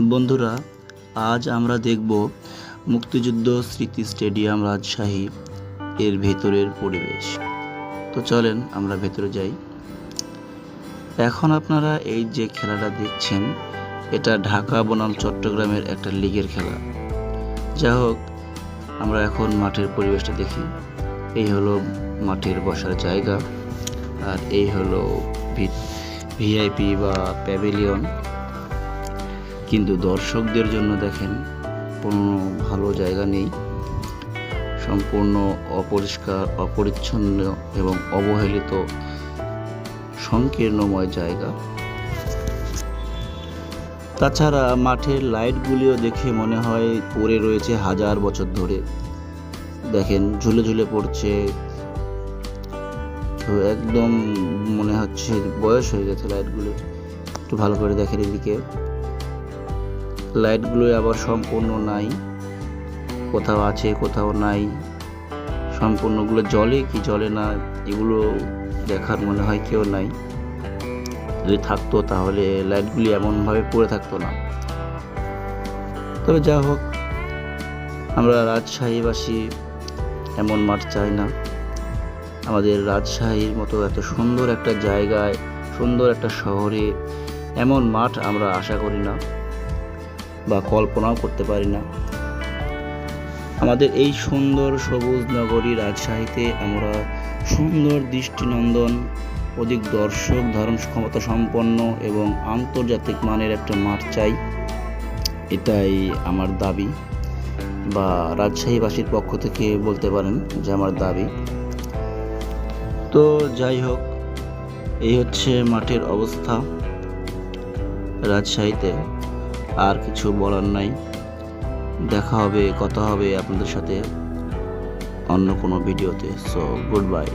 বন্ধুরা, আজ আমরা দেখব মুক্তিযুদ্ধ স্মৃতি স্টেডিয়াম রাজশাহী এর ভেতরের পরিবেশ। তো চলেন আমরা ভেতরে যাই। এখন আপনারা এই যে খেলাটা দেখছেন, এটা ঢাকা, বনাম, চট্টগ্রামের একটা লিগের খেলা। যা হোক, আমরা এখন মাঠের পরিবেশটা দেখি। এই হলো মাঠের বসার জায়গা, আর এই হলো ভিআইপি বা প্যাভিলিয়ন। কিন্তু দর্শকদের জন্য দেখেন, কোনো ভালো জায়গা নেই। সম্পূর্ণ অপরিষ্কার, অপরিচ্ছন্ন এবং অবহেলিত, সংকীর্ণময় জায়গা। তাছাড়া মাঠের লাইটগুলিও দেখে মনে হয় পড়ে রয়েছে হাজার বছর ধরে। দেখেন, ঝুলে ঝুলে পড়ছে। একদম মনে হচ্ছে বয়স হয়ে গেছে লাইটগুলো। একটু ভালো করে দেখেন এদিকে। লাইটগুলো আবার সম্পূর্ণ নাই। কোথাও আছে, কোথাও নাই। সম্পূর্ণগুলো জলে, কি জলে না, এগুলো দেখার মনে হয় কেউ নাই। যদি থাকতো তাহলে লাইটগুলি এমনভাবে পড়ে থাকতো না। তবে যা হোক, আমরা রাজশাহীবাসী, এমন মাঠ চাই না। আমাদের রাজশাহীর মতো এত সুন্দর একটা জায়গায়, সুন্দর একটা শহরে এমন মাঠ আমরা আশা করি না। বা কল্পনাও করতে পারি না। আমাদের এই সুন্দর সবুজ নগরী রাজশাহীতে আমরা সুন্দর দৃষ্টিনন্দন, অধিক দর্শক, ধারণ ক্ষমতা সম্পন্ন এবং আন্তর্জাতিক মানের একটা মাঠ চাই। এটাই আমার দাবি বা রাজশাহীবাসীর পক্ষ থেকে বলতে পারেন যে আমার দাবি। তো যাই হোক, এই হচ্ছে মাঠের অবস্থা রাজশাহীতে। আর কিছু বলার নাই। দেখা হবে, কথা হবে আপনাদের সাথে অন্য কোনো ভিডিওতে। So good bye